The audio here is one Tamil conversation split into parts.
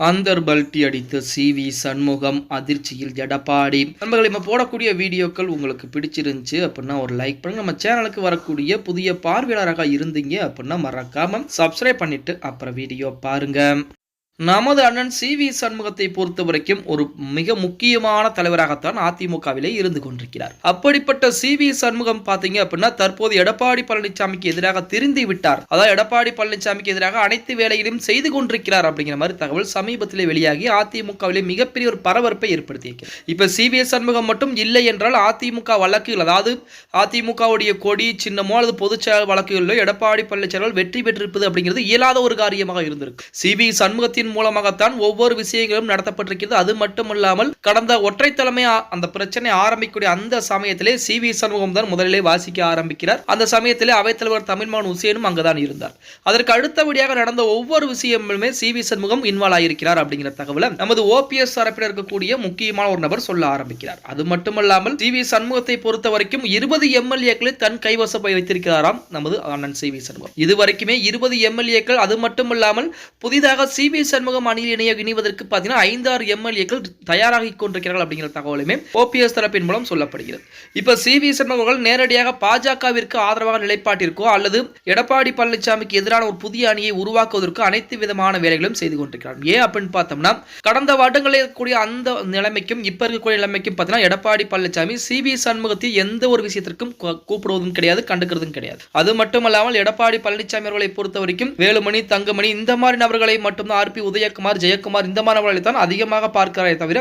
அந்தர் பல்ட்டி அடித்த சி வி சண்முகம் அதிர்ச்சியில் எடப்பாடி நண்பர்கள் நம்ம போடக்கூடிய வீடியோக்கள் உங்களுக்கு பிடிச்சிருந்துச்சு அப்படின்னா ஒரு லைக் பண்ணுங்க. நம்ம சேனலுக்கு வரக்கூடிய புதிய பார்வையாளராக இருந்தீங்க அப்படின்னா மறக்காம சப்ஸ்கிரைப் பண்ணிட்டு அப்புறம் வீடியோ பாருங்க. நமது அண்ணன் சி வி சண்முகத்தை பொறுத்த வரைக்கும் ஒரு மிக முக்கியமான தலைவராகத்தான் அதிமுகவிலே இருந்து கொண்டிருக்கிறார். அப்படிப்பட்ட சி வி சண்முகம் பாத்தீங்க அப்படின்னா தற்போது எடப்பாடி பழனிசாமிக்கு எதிராக திருந்தி விட்டார். அதாவது எடப்பாடி பழனிசாமிக்கு எதிராக அனைத்து வேலைகளையும் செய்து கொண்டிருக்கிறார் அப்படிங்கிற மாதிரி தகவல் சமீபத்திலே வெளியாகி அதிமுகவிலே மிகப்பெரிய ஒரு பரபரப்பை ஏற்படுத்தியிருக்கிறது இப்ப சி வி சண்முகம் மட்டும் இல்லை என்றால் அதிமுக வழக்குகள் அதாவது அதிமுகவுடைய கொடி சின்னமோ அல்லது பொதுச்செயல் வழக்குகளிலோ எடப்பாடி பழனிசாமி வெற்றி பெற்றிருப்பது அப்படிங்கிறது இயலாத ஒரு காரியமாக இருந்திருக்கு. சி வி சண்முகத்தின் மூலமாகத்தான் ஒவ்வொரு விஷயங்களும் நடத்தப்பட்டிருக்கிறது. அது மட்டுமல்லாமல் கடந்த ஒற்றை தலைமை அந்த பிரச்சனை ஆரம்பிக்கக்கூடிய அந்த சமயத்திலே சி வி சண்முகம் தான் முதலிலே வாசிக்க ஆரம்பிக்கிறார். அந்த சமயத்திலே அவைத்தலைவர் தமிழ்மான் உசேனும் அங்குதான் இருந்தார். அதற்கு அடுத்தபடியாக நடந்த ஒவ்வொரு விஷயமுமே சி வி சண்முகம் இன்வால்வ் ஆகியிருக்கிறார் அப்படிங்கிற தகவலை நமது ஓபிஎஸ் தரப்பில் இருக்கக்கூடிய முக்கியமான ஒரு நபர் சொல்ல ஆரம்பிக்கிறார். அது மட்டுமல்லாமல் சி வி சண்முகத்தை பொறுத்த வரைக்கும் இருபது எம்எல்ஏக்களை தன் கைவசப்பை வைத்திருக்கிறாராம் நமது அண்ணன் சி வி சண்முகம். இதுவரைக்குமே இருபது எம்எல்ஏக்கள் அது மட்டுமல்லாமல் புதிதாக சி வி சண்முகம் அணியில் இணைய இணைவதற்கு பார்த்தீங்கன்னா ஐந்தாறு எம்எல்ஏக்கள் தயாராகி கொண்டிருக்கிறார்கள் அப்படிங்கிற தகவலுமே ஓபிஎஸ் தரப்பின் மூலம் சொல்லப்படுகிறது. இப்போ சி வி சண்முகம் நேரடியாக பாஜகவிற்கு ஆதரவாக நிலைப்பாட்டிற்கோ அல்லது எடப்பாடி பழனிசாமிக்கு எதிரான ஒரு புதிய அணியை உருவாக்குவதற்கு அனைத்து விதமான வேலைகளும் செய்து கொண்டிருக்கிறார். ஏன் அப்படின்னு பார்த்தோம்னா கடந்த வருடங்களில் இருக்கக்கூடிய அந்த நிலைமைக்கும் இப்ப இருக்கக்கூடிய நிலைமைக்கும் பார்த்தீங்கன்னா எடப்பாடி பழனிசாமி சி வி சண்முகத்தை எந்த ஒரு விஷயத்திற்கும் கூப்பிடுவதும் கிடையாது கண்டுக்கிறதும் கிடையாது. அது மட்டுமல்லாமல் எடப்பாடி பழனிசாமி அவர்களை பொறுத்த வரைக்கும் வேலுமணி தங்கமணி இந்த மாதிரி நபர்களை மட்டும்தான் ஆர்பி உதயகுமார் ஜெயக்குமார் இந்த மாணவர்களை தான் அதிகமாக பார்க்கிறாரே தவிர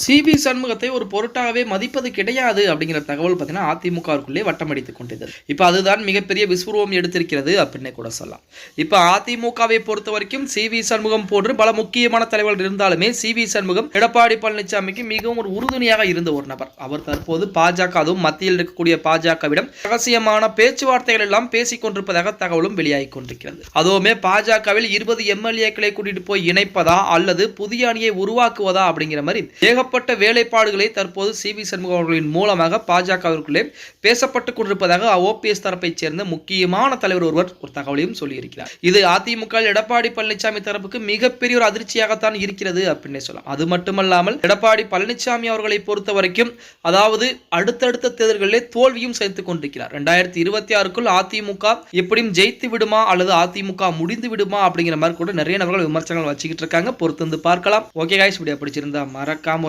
சிபி சண்முகத்தை ஒரு பொருட்டாகவே மதிப்பது கிடையாது அப்படிங்கிற தகவல் பார்த்தீங்கன்னா அதிமுகவுக்குள்ளே வட்டமடித்துக் கொண்டிருந்தது. இப்போ அதுதான் மிகப்பெரிய விஸ்வரூபம் எடுத்திருக்கிறது அப்படின்னே கூட சொல்லலாம். இப்போ அதிமுகவை பொறுத்த வரைக்கும் சி வி சண்முகம் போன்று பல முக்கியமான தலைவர்கள் இருந்தாலுமே சி வி சண்முகம் எடப்பாடி பழனிசாமிக்கு மிகவும் ஒரு உறுதுணையாக இருந்த ஒரு நபர். அவர் தற்போது பாஜக அதுவும் மத்தியில் இருக்கக்கூடிய பாஜகவிடம் ரகசியமான பேச்சுவார்த்தைகள் எல்லாம் பேசிக் கொண்டிருப்பதாக தகவலும் வெளியாகி கொண்டிருக்கிறது. அதுவுமே பாஜகவில் இருபது எம்எல்ஏக்களை கூட்டிட்டு போய் இணைப்பதா அல்லது புதிய அணியை உருவாக்குவதா அப்படிங்கிற மாதிரி ஏகப்பட்ட வேலைப்பாடுகளை தற்போது சி வி சண்முகம் அவர்களின் மூலமாக பாஜகவிற்குள்ளே பேசப்பட்டு கொண்டிருப்பதாக ஓபிஎஸ் தரப்பைச் சேர்ந்த முக்கியமான தலைவர் ஒருவர் ஒரு தகவலையும் சொல்லியிருக்கிறார். இது அதிமுக எடப்பாடி பழனிசாமி தரப்புக்கு மிகப்பெரிய ஒரு அதிர்ச்சியாகத்தான் இருக்கிறது அப்படின்னே சொல்லலாம். அது மட்டுமல்லாமல் எடப்பாடி பழனிசாமி அவர்களை பொறுத்த வரைக்கும் அதாவது அடுத்தடுத்த தேர்தல்களிலே தோல்வியும் சேர்த்துக் கொண்டிருக்கிறார். ரெண்டாயிரத்தி இருபத்தி ஆறுக்குள் அதிமுக எப்படியும் ஜெயித்து விடுமா அல்லது அதிமுக முடிந்து விடுமா அப்படிங்கிற மாதிரி கூட நிறைய நபர்கள் விமர்சனங்கள் வச்சுக்கிட்டு இருக்காங்க. பொறுத்து வந்து பார்க்கலாம். ஓகே காய்ஸ் வீடியோ பிடிச்சிருந்தா மறக்காம